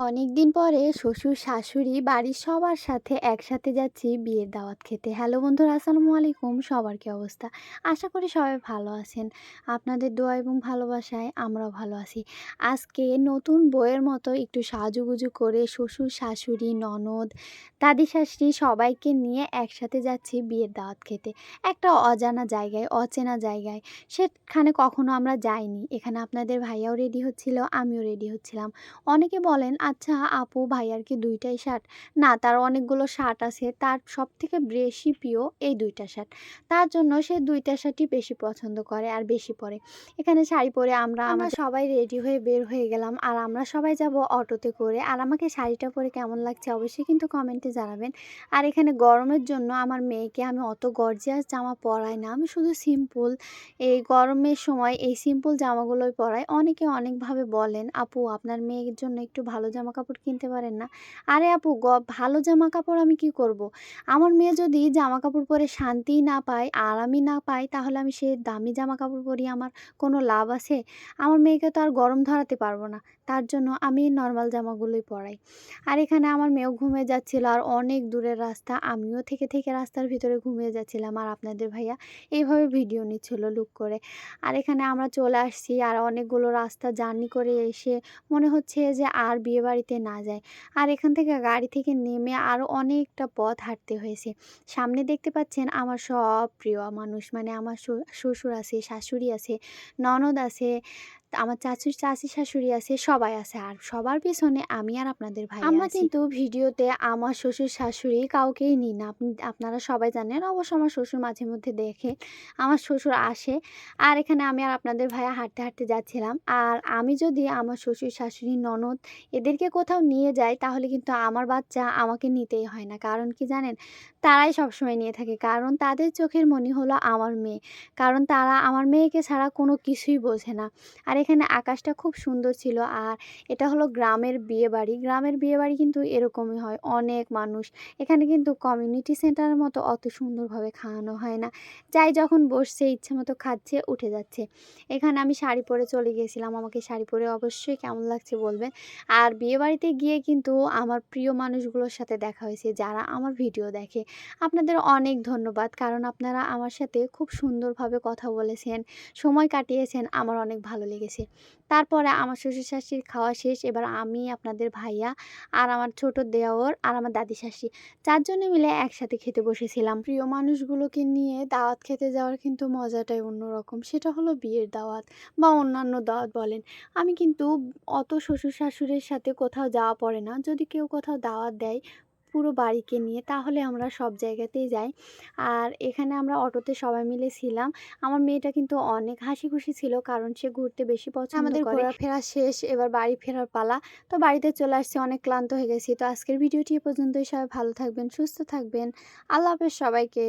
অনেকদিন পরে শ্বশুর, শাশুড়ি, বাড়ির সবার সাথে একসাথে যাচ্ছি বিয়ের দাওয়াত খেতে। হ্যালো বন্ধুরা, আসসালামু আলাইকুম। সবার কি অবস্থা? আশা করি সবাই ভালো আছেন। আপনাদের দোয়া এবং ভালোবাসায় আমরাও ভালো আছি। আজকে নতুন বইয়ের মতো একটু সাজুগুজু করে শ্বশুর, শাশুড়ি, ননদ, দাদি, শাশুড়ি সবাইকে নিয়ে একসাথে যাচ্ছি বিয়ের দাওয়াত খেতে। একটা অজানা জায়গায়, অচেনা জায়গায়। সেখানে কখনো আমরা যাইনি। এখানে আপনাদের ভাইয়াও রেডি হচ্ছিল, আমিও রেডি হচ্ছিলাম। অনেকে বলেন আচ্ছা আপু ভাইয়ার কি দুইটাই শার্ট। না তার অনেকগুলো শার্ট আছে। তার সব থেকে বেশি প্রিয় এই দুইটা শার্ট। তার জন্য সে দুইটা শার্টই বেশি পছন্দ করে আর বেশি পরে। এখানে শাড়ি পরে আমরা আমরা সবাই রেডি হয়ে বের হয়ে গেলাম আর আমরা সবাই যাব অটোতে করে। আর আমাকে শাড়িটা পরে কেমন লাগছে অবশ্যই কিন্তু কমেন্টে জানাবেন। আর এখানে গরমের জন্য আমার মেয়েকে আমি অত গর্জিয়াস জামা পরাই না। আমি শুধু সিম্পল এই গরমের সময় এই সিম্পল জামাগুলোই পরাই। অনেকে অনেকভাবে বলেন আপু আপনার মেয়ের জন্য একটু ভালো জামা কাপড় কিনতে পারেন না। আরে আপু, গ, ভালো জামা কাপড় আমি কি করব। আমার মেয়ে যদি জামা কাপড় পরে শান্তি না পায়, আরামই না পায়, তাহলে আমি সে দামি জামা কাপড় পরি আমার কোনো লাভ আছে? আমার মেয়েকে তো আর গরম ধরাতে পারব না। তার জন্য আমি নর্মাল জামাগুলোই পরাই। আর এখানে আমার মেয়েও ঘুমিয়ে যাচ্ছিল আর অনেক দূরের রাস্তা। আমিও থেকে থেকে রাস্তার ভিতরে ঘুমিয়ে যাচ্ছিলাম। আর আপনাদের ভাইয়া এইভাবে ভিডিও নিচ্ছিল লুক করে। আর এখানে আমরা চলে আসছি আর অনেকগুলো রাস্তা জার্নি করে এসে মনে হচ্ছে যে আর বিয়েবাড়িতে না যায়। আর এখান থেকে গাড়ি থেকে নেমে আরও অনেকটা পথ হাঁটতে হয়েছে। সামনে দেখতে পাচ্ছেন আমার সব প্রিয় মানুষ। মানে আমার শ্বশুর আছে, শাশুড়ি আছে, ননদ আছে আমার চাচুর চাচি শাশুড়ি আছে সবাই আছে। আর সবার পেছনে আমি আর আপনাদের ভাই আমরা কিন্তু ভিডিওতে আমার শ্বশুর শাশুড়ি কাউকেই নিই না। আপনি আপনারা সবাই জানেন অবশ্য আমার শ্বশুর মাঝে মধ্যে দেখে আমার শ্বশুর আসে। আর এখানে আমি আর আপনাদের ভাইয়া হাঁটতে হাঁটতে যাচ্ছিলাম। আর আমি যদি আমার শ্বশুর শাশুড়ি ননদ এদেরকে কোথাও নিয়ে যাই তাহলে কিন্তু আমার বাচ্চা আমাকে নিতেই হয় না। কারণ কি জানেন? তারাই সবসময় নিয়ে থাকে। কারণ তাদের চোখের মনি হলো আমার মেয়ে। কারণ তারা আমার মেয়েকে ছাড়া কোনো কিছুই বোঝে না। আর এখানে আকাশটা খুব সুন্দর ছিল আর এটা হলো গ্রামের বিয়ে বাড়ি গ্রামের বিয়ে বাড়ি কিন্তু এরকমই হয়, অনেক মানুষ। এখানে কিন্তু কমিউনিটি সেন্টারের মতো অত সুন্দরভাবে খাওয়ানো হয় না। যাই যখন বসছে, ইচ্ছে মতো খাচ্ছে, উঠে যাচ্ছে। এখানে আমি শাড়ি পরে চলে গিয়েছিলাম, আমাকে শাড়ি পরে অবশ্যই কেমন লাগছে বলবেন। আর বিয়েবাড়িতে গিয়ে কিন্তু আমার প্রিয় মানুষগুলোর সাথে দেখা হয়েছে, যারা আমার ভিডিও দেখে। আপনাদের অনেক ধন্যবাদ, কারণ আপনারা আমার সাথে খুব সুন্দরভাবে কথা বলেছেন, সময় কাটিয়েছেন, আমার অনেক ভালো লেগেছে। তারপরে আমার শ্বশুর শাশুড়ির খাওয়া শেষ, এবার আমি, আপনাদের ভাইয়া আর আমার ছোট দেওর আর আমার দাদি শাশুড়ি চারজনে মিলে একসাথে খেতে বসেছিলাম। প্রিয় মানুষগুলোকে নিয়ে দাওয়াত খেতে যাওয়ার কিন্তু মজাটাই অন্যরকম। সেটা হলো বিয়ের দাওয়াত বা অন্যান্য দাওয়াত বলেন। আমি কিন্তু অত শ্বশুর শাশুড়ির সাথে কোথাও যাওয়া পড়ে না। যদি কেউ কোথাও দাওয়াত দেয় পুরো বাড়িকে নিয়ে তাহলে আমরা সব জায়গাতেই যাই। আর এখানে আমরা অটোতে সবাই মিলে ছিলাম। আমার মেয়েটা কিন্তু অনেক হাসি খুশি ছিল কারণ সে ঘুরতে বেশি পছন্দ আমাদের ঘোরাফেরা শেষ এবার বাড়ি ফেরার পালা। তো বাড়িতে চলে আসছে অনেক ক্লান্ত হয়ে গেছি। তো আজকের ভিডিওটি এ পর্যন্তই। সবাই ভালো থাকবেন সুস্থ থাকবেন। আল্লাহ হাফেজ সবাইকে।